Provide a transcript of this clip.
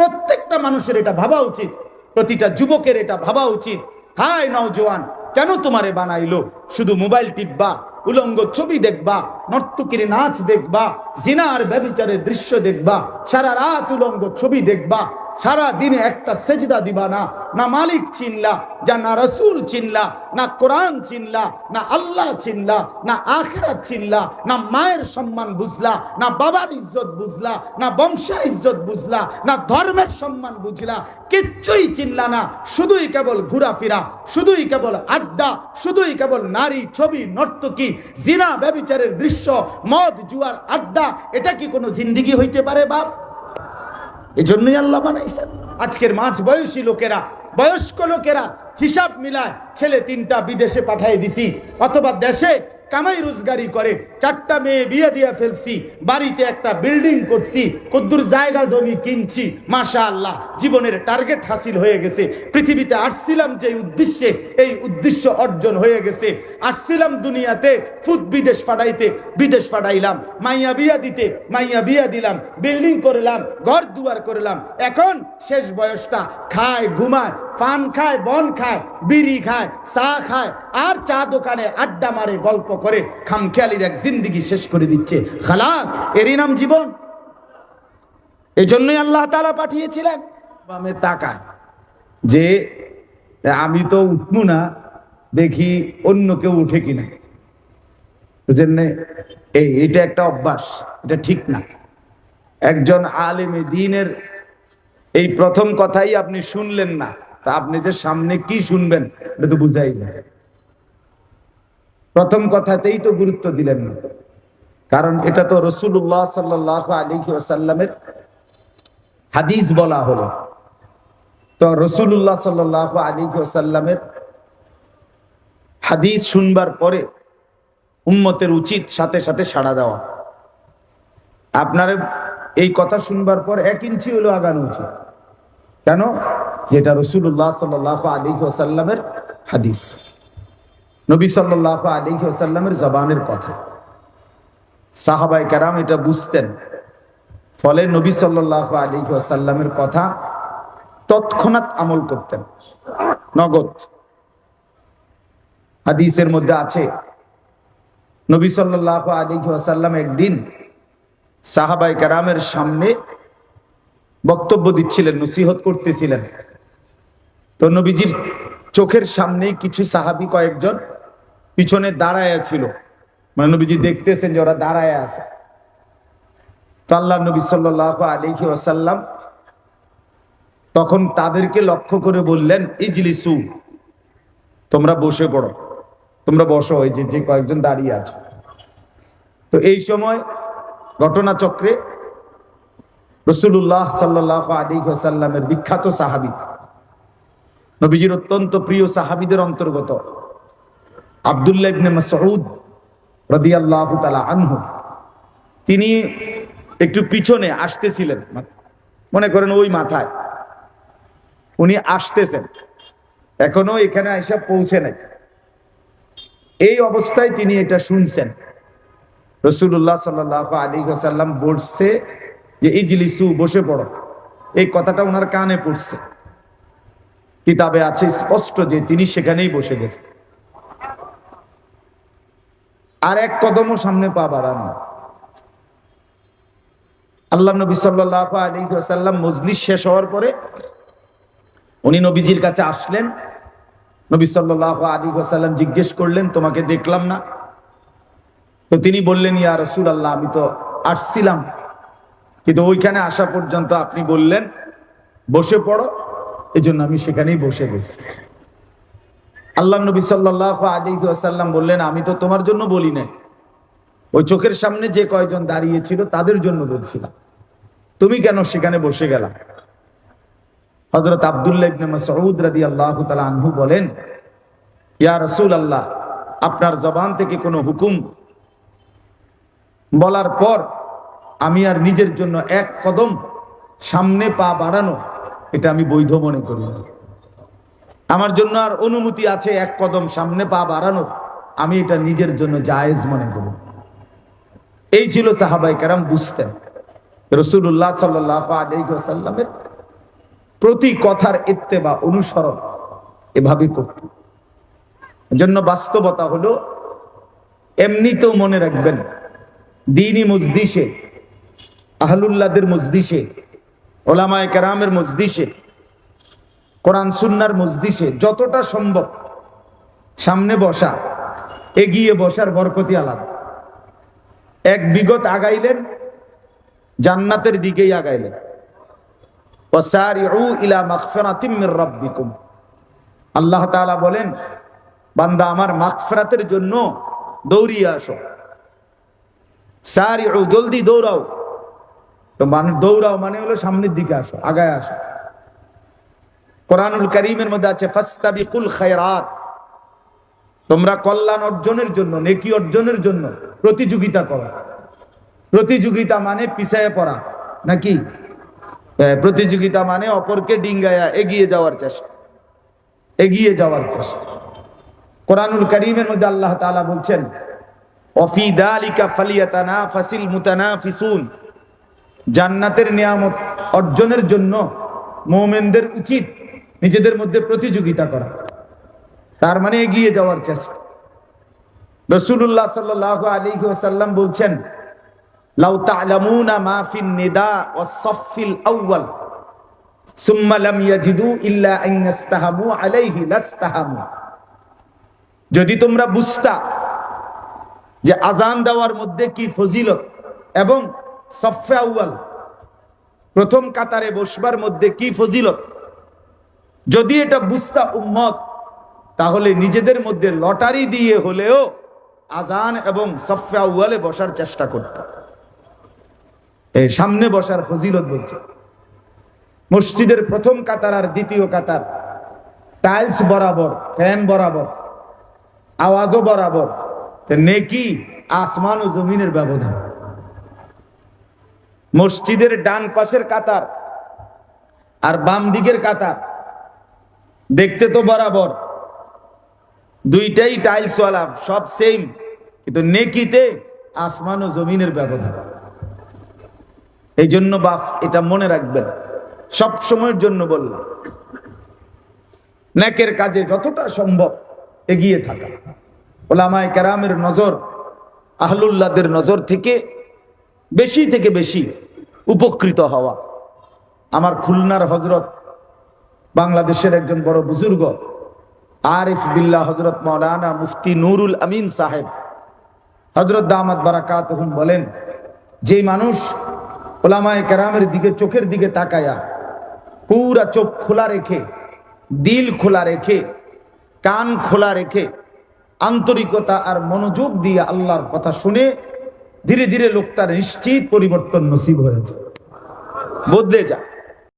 প্রত্যেকটা মানুষের এটা ভাবা উচিত, প্রতিটা যুবকের এটা ভাবা উচিত। হাই নওজোয়ান কেন তোমারে বানাইলো? শুধু মোবাইল টিপবা, উলঙ্গ ছবি দেখবা, নর্তকীর নাচ দেখবা, জিনার ব্যবিচারের দৃশ্য দেখবা, সারা রাত উলঙ্গ ছবি দেখবা সারা দিনে একটা সেজদা দিবা না না মালিক চিনলা, যা না রসুল চিনলা, না কোরআন চিনলা, না আল্লাহ চিনলা, না আখেরাত চিনলা, না মায়ের সম্মান বুঝলা, না বাবার ইজ্জত বুঝলা, না বংশের ইজ্জত বুঝলা, না ধর্মের সম্মান বুঝলা, কিচ্ছুই চিনলা না, শুধুই কেবল ঘোরাফেরা, শুধুই কেবল আড্ডা, শুধুই কেবল নারী ছবি, নর্তকী, জিনা, ব্যবিচারের দৃশ্য, মদ, জুয়ার আড্ডা, এটা কি কোনো জিন্দিগি হইতে পারে বাপ? এই জন্যই আল্লাহ বানাইছেন। আজকের মাঝ বয়সী লোকেরা, বয়স্ক লোকেরা হিসাব মিলায় ছেলে তিনটা বিদেশে পাঠিয়ে দিছি, অথবা দেশে কামাই রোজগারি করে। চারটা মেয়ে বিয়ে দিয়ে ফেলছি, বাড়িতে একটা বিল্ডিং করছি, কদ্দুর জায়গা জমি কিনছি মাশা আল্লাহ জীবনের টার্গেট হাসিল হয়ে গেছে। পৃথিবীতে আসছিলাম যে উদ্দেশ্যে, এই উদ্দেশ্য অর্জন হয়ে গেছে। আসছিলাম দুনিয়াতে ফুদ বিদেশ পাঠাইতে বিদেশ পাঠাইলাম মাইয়া বিয়া দিতে, মাইয়া বিয়া দিলাম। বিল্ডিং করলাম, ঘর দুয়ার করলাম। এখন শেষ বয়সটা, খায়, ঘুমায় পান খায় বন খায় বিড়ি খায় চা খায় আর চা দোকানে আড্ডা মারে গল্প করে খামখেয়ালির এক জিন্দিগি শেষ করে দিচ্ছে। খালাস এরই নাম জীবন। এজন্যই আল্লাহ তালা পাঠিয়েছিলেন। বামে তাকায়। যে আমি তো উঠবো না দেখি অন্য কেউ উঠে কিনা। বুঝলেন না? এই এটা একটা অভ্যাস এটা ঠিক না। একজন আলেমে দিনের এই প্রথম কথাই আপনি শুনলেন না। তা আপনি যে সামনে কি শুনবেন, এটা তো বুঝাই যায়। প্রথম কথাতেই তো গুরুত্ব দিলেন না। কারণ এটা তো রসুল্লাহ সাল্লাহ আলী ওসাল্লামের হাদিস বলা হলো। তো রসুল্লাহ সাল্লাহ আলী ওসাল্লামের হাদিস শুনবার পরে উম্মতের উচিত সাথে সাথে সাড়া দেওয়া। আপনার এই কথা শুনবার পর এক ইঞ্চি হলো আগানো উচিত। কেন? যেটা রসুল্লাহ সাল আলী ওসাল্লামের হাদিস। নবী সাল্লাহ আলী ওসাল্লামের জবানের কথা। সাহাবাই কারাম এটা বুঝতেন। ফলে নবী সাল্লাহ আলী ওসাল্লামের কথা তৎক্ষণাৎ আমল করতেন। নগদ। হাদিসের মধ্যে আছে, নবী সাল্লাহ আলী ওসাল্লাম একদিন সাহাবাই কারামের সামনে বক্তব্য দিচ্ছিলেন, নসিহত করতেছিলেন। তো নবীজির চোখের সামনে কিছু সাহাবি কয়েকজন পিছনে দাঁড়ায় ছিল। মানে নবীজি দেখতেছেন যে ওরা দাঁড়ায় আছে। তো আল্লাহ নবী সাল্লাহ আলিহি ওয়াসাল্লাম তখন তাদেরকে লক্ষ্য করে বললেন, ইজলিসু, তোমরা বসে পড়ো। তোমরা বসো ওই যে যে কয়েকজন দাঁড়িয়ে আছো। তো এই সময় ঘটনাচক্রে রসুল্লাহ সাল্লাহ আলী সাল্লামের বিখ্যাত সাহাবি নবীজির অত্যন্ত প্রিয় সাহাবিদের অন্তর্গত। আবদুল্লাহ ইবনে মাসউদ রাদিয়াল্লাহু তাআলা আনহু। তিনি একটু পিছনে আসতেছিলেন, মনে করেন ওই মাথায়। উনি আসতেছেন, এখনও এখানে আইসা পৌঁছে নাই। এই অবস্থায় তিনি এটা শুনছেন। রসুল্লাহ সাল্লাহ আলী সাল্লাম বলছে যে, ইজলিসু, বসে পড়ো। এই কথাটা ওনার কানে পড়ছে। কিতাবে আছে স্পষ্ট যে তিনি সেখানেই বসে গেছেন আর এক কদমও সামনে পা বাড়ানো। আল্লাহ নবী সাল্লাহ মজলিস শেষ হওয়ার পরে উনি নবীজির কাছে আসলেন। নবী সাল্লাহ সাল্লাম জিজ্ঞেস করলেন, তোমাকে দেখলাম না? তো তিনি বললেন, ইয়া রসুল আল্লাহ আমি তো আসছিলাম। কিন্তু ওইখানে আসা পর্যন্ত আপনি বললেন, বসে পড়ো। এই জন্য আমি সেখানেই বসে গেছি। আল্লাহ নবী সাল্লাহ আসাল্লাম বললেন, আমি তো তোমার জন্য বলি নাই। ওই চোখের সামনে যে কয়জন দাঁড়িয়েছিল তাদের জন্য বলছিলাম। তুমি কেন সেখানে বসে গেলা? হজরত আবদুল্লাহ আনহু বলেন, ইয়া আল্লাহ আপনার জবান থেকে কোনো হুকুম বলার পর আমি আর নিজের জন্য এক কদম সামনে পা বাড়ানো এটা আমি বৈধ মনে করি। আমার জন্য আর অনুমতি আছে এক কদম সামনে পা বাড়ানো আমি এটা নিজের জন্য জায়েজ মনে করি। এই ছিল সাহাবাই কারাম বুঝতেন। রসুল্লাহ সাল্লাহ আলাইসাল্লামের প্রতি কথার এত্তে বা অনুসরণ এভাবে করত জন্য বাস্তবতা হলো, এমনিতেও মনে রাখবেন, দিনই মজদিসে আহলুল্লাদের মজদিসে ওলামায় কেরামের মজদিসে কোরআন সুন্নার মজদিসে যতটা সম্ভব সামনে বসা, এগিয়ে বসার বরকতি আলাদা। এক বিগত আগাইলেন, জান্নাতের দিকেই আগাইলেন। আল্লাহ বলেন, বান্দা আমার মাগফিরাতের জন্য দৌড়িয়ে আসো। সারিউ, জলদি দৌড়াও। তো মানে দৌড়াও মানে হলো সামনের দিকে আসো, আগায় আসো। কোরআনুল করিমের মধ্যে আছে, ফাস্তাবিকুল খায়রাত। তোমরা কল্যাণ অর্জনের জন্য, নেকি অর্জনের জন্য প্রতিযোগিতা করো। প্রতিযোগিতা মানে পিছায় পড়া, নাকি? প্রতিযোগিতা মানে অপরকে ডিঙ্গায়া এগিয়ে যাওয়ার চেষ্টা, এগিয়ে যাওয়ার চেষ্টা। কোরআনুল করিমের মধ্যে আল্লাহ তাআলা বলছেন অফি দালিকা ফালিয়াতানা ফাসিল মুতানা মুতানাফিসুন। জান্নাতের নিয়ামত অর্জনের জন্য মোমেনদের উচিত নিজেদের মধ্যে প্রতিযোগিতা করা। তার মানে এগিয়ে যাওয়ার চেষ্টা। রসুল্লাহ সাল্লাহ আলী সাল্লাম বলছেন ইয়াজিদু আলাইহি যদি তোমরা বুঝতা যে আজান দেওয়ার মধ্যে কি ফজিলত এবং সফে আউয়াল। প্রথম কাতারে বসবার মধ্যে কি ফজিলত? যদি এটা বুঝতা উম্মত, তাহলে নিজেদের মধ্যে লটারি দিয়ে হলেও আজান এবং সফে আউয়ালে বসার চেষ্টা করত। এই সামনে বসার ফজিলত বলছে। মসজিদের প্রথম কাতার আর দ্বিতীয় কাতার, টাইলস বরাবর, ফ্যান বরাবর, আওয়াজও বরাবর নেকি আসমান ও জমিনের ব্যবধান। মসজিদের ডান পাশের কাতার আর বাম দিকের কাতার। দেখতে তো বরাবর। দুইটাই টাইলসওয়ালা সব সেম কিন্তু নেকিতে আসমান ও জমিনের ব্যবধান। এই জন্য বাপ এটা মনে রাখবেন। সব সময়ের জন্য বললাম, নেকের কাজে যতটা সম্ভব এগিয়ে থাকা। ওলামায় কেরামের নজর, আহলুল্লাদের নজর থেকে বেশি থেকে বেশি উপকৃত হওয়া। আমার খুলনার হজরত বাংলাদেশের একজন বড় বুজুর্গ, আরিফ বিল্লাহ হজরত মৌলানা মুফতি নুরুল আমিন সাহেব, হজরত দামাত বারাকাত বলেন যে মানুষ ওলামায় কেরামের দিকে, চোখের দিকে তাকায়া পুরা চোখ খোলা রেখে, দিল খোলা রেখে, কান খোলা রেখে, আন্তরিকতা আর মনোযোগ দিয়ে আল্লাহর কথা শুনে ধীরে ধীরে লোকটার নিশ্চিত পরিবর্তন নসিব হয়েছে। বদলে যা।